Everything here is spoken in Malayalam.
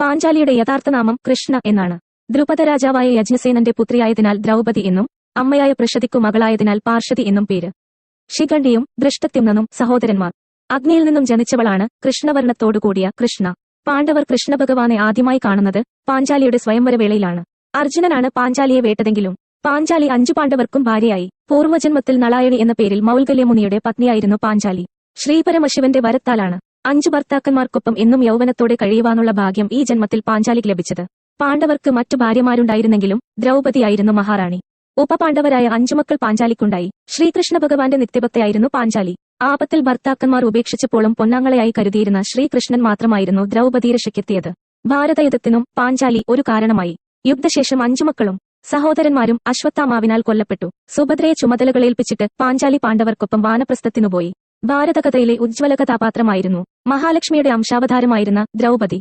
പാഞ്ചാലിയുടെ യഥാർത്ഥ നാമം കൃഷ്ണ എന്നാണ്. ദ്രുപദ രാജാവായ യജ്ഞസേനന്റെ പുത്രിയായതിനാൽ ദ്രൗപദി എന്നും അമ്മയായ പൃഷതിക്കു മകളായതിനാൽ പാർഷതി എന്നും പേര്. ശിഖണ്ഡിയും ദൃഷ്ടത്യുമ്നും സഹോദരന്മാർ. അഗ്നിയിൽ നിന്നും ജനിച്ചവളാണ് കൃഷ്ണവർണത്തോടുകൂടിയ കൃഷ്ണ. പാണ്ഡവർ കൃഷ്ണഭഗവാനെ ആദ്യമായി കാണുന്നത് പാഞ്ചാലിയുടെ സ്വയംവരവേളയിലാണ് അർജുനനാണ് പാഞ്ചാലിയെ വേട്ടതെങ്കിലും പാഞ്ചാലി അഞ്ചു പാണ്ഡവർക്കും ഭാര്യയായി. പൂർവജന്മത്തിൽ നളായണി എന്ന പേരിൽ മൗൽഗല്യമുനിയുടെ പത്നിയായിരുന്നു പാഞ്ചാലി. ശ്രീപരമശിവന്റെ വരത്താലാണ്. അഞ്ചു ഭർത്താക്കന്മാർക്കൊപ്പം എന്നും യൗവനത്തോടെ കഴിയുവാനുള്ള ഭാഗ്യം ഈ ജന്മത്തിൽ പാഞ്ചാലിക്ക് ലഭിച്ചത്. പാണ്ഡവർക്ക് മറ്റു ഭാര്യമാരുണ്ടായിരുന്നെങ്കിലും ദ്രൗപതിയായിരുന്നു മഹാറാണി. ഉപപാണ്ഡവരായ അഞ്ചു മക്കൾ പാഞ്ചാലിക്കുണ്ടായി. ശ്രീകൃഷ്ണ ഭഗവാന്റെ നിത്യഭക്തയായിരുന്നു പാഞ്ചാലി. ആപത്തിൽ ഭർത്താക്കന്മാർ ഉപേക്ഷിച്ചപ്പോഴും പൊന്നാങ്ങളെയായി കരുതിയിരുന്ന ശ്രീകൃഷ്ണൻ മാത്രമായിരുന്നു ദ്രൗപതി രക്ഷയ്ക്കെത്തിയത് ഭാരതയുദ്ധത്തിനും പാഞ്ചാലി ഒരു കാരണമായി. യുദ്ധശേഷം അഞ്ചു മക്കളും സഹോദരന്മാരും അശ്വത്ഥാമാവിനാൽ കൊല്ലപ്പെട്ടു. സുഭദ്രയെ ചുമതലകളേൽപ്പിച്ചിട്ട് പാഞ്ചാലി പാണ്ഡവർക്കൊപ്പം വാനപ്രസ്ഥത്തിനുപോയി ഭാരതകഥയിലെ ഉജ്ജ്വല കഥാപാത്രമായിരുന്നു മഹാലക്ഷ്മിയുടെ അംശാവതാരമായിരുന്ന ദ്രൗപദി.